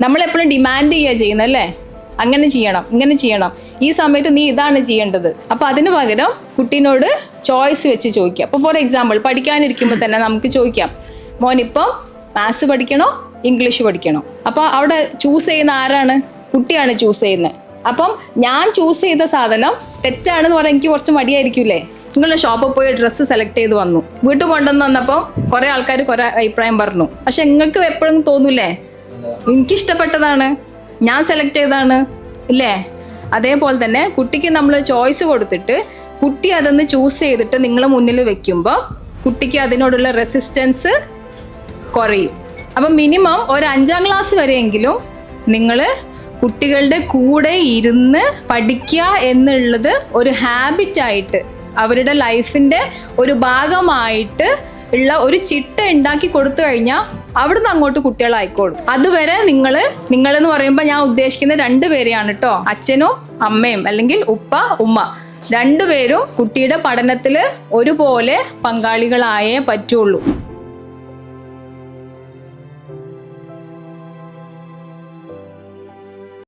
നമ്മൾ എപ്പോഴും ഡിമാൻഡ് ചെയ്യുക ചെയ്യുന്നത് അല്ലേ? അങ്ങനെ ചെയ്യണം ഇങ്ങനെ ചെയ്യണം. ഈ സമയത്ത് നീ ഇതാണ് ചെയ്യേണ്ടത്. അപ്പൊ അതിന് പകരം കുട്ടീനോട് ചോയ്സ് വെച്ച് ചോദിക്കുക. അപ്പോൾ ഫോർ എക്സാമ്പിൾ പഠിക്കാനിരിക്കുമ്പോൾ തന്നെ നമുക്ക് ചോദിക്കാം. മോനിപ്പം മാത്സ് പഠിക്കണോ ഇംഗ്ലീഷ് പഠിക്കണോ? അപ്പോൾ അവിടെ ചൂസ് ചെയ്യുന്ന ആരാണ്? കുട്ടിയാണ് ചൂസ് ചെയ്യുന്നത്. അപ്പം ഞാൻ ചൂസ് ചെയ്ത സാധനം തെറ്റാണെന്ന് പറയാൻ എനിക്ക് കുറച്ച് മടിയായിരിക്കില്ലേ നിങ്ങളുടെ ഷോപ്പിൽ പോയി ഡ്രസ്സ് സെലക്ട് ചെയ്ത് വന്നു. വീട്ടിൽ കൊണ്ടുവന്ന് വന്നപ്പോൾ കുറേ ആൾക്കാർ കുറേ അഭിപ്രായം പറഞ്ഞു. പക്ഷെ നിങ്ങൾക്ക് എപ്പോഴും തോന്നൂലേ? എനിക്ക് ഇഷ്ടപ്പെട്ടതാണ് ഞാൻ സെലക്ട് ചെയ്തതാണ്. ഇല്ലേ? അതേപോലെ തന്നെ കുട്ടിക്ക് നമ്മൾ ചോയ്സ് കൊടുത്തിട്ട് കുട്ടി അതൊന്ന് ചൂസ് ചെയ്തിട്ട് നിങ്ങൾ മുന്നിൽ വെക്കുമ്പോൾ കുട്ടിക്ക് അതിനോടുള്ള റെസിസ്റ്റൻസ് കുറയും. അപ്പം മിനിമം ഒരു അഞ്ചാം ക്ലാസ് വരെയെങ്കിലും നിങ്ങൾ കുട്ടികളുടെ കൂടെ ഇരുന്ന് പഠിക്കുക എന്നുള്ളത് ഒരു ഹാബിറ്റായിട്ട് അവരുടെ ലൈഫിന്റെ ഒരു ഭാഗമായിട്ട് ഉള്ള ഒരു ചിട്ട ഉണ്ടാക്കി കൊടുത്തു കഴിഞ്ഞാൽ അവിടുന്ന് അങ്ങോട്ട് കുട്ടികളായിക്കോളും. അതുവരെ നിങ്ങൾ നിങ്ങളെന്ന് പറയുമ്പോൾ ഞാൻ ഉദ്ദേശിക്കുന്ന രണ്ട് പേരെയാണ് കേട്ടോ അച്ഛനും അമ്മയും അല്ലെങ്കിൽ ഉപ്പ ഉമ്മ. രണ്ടുപേരും കുട്ടിയുടെ പഠനത്തിൽ ഒരുപോലെ പങ്കാളികളായേ പറ്റുള്ളൂ.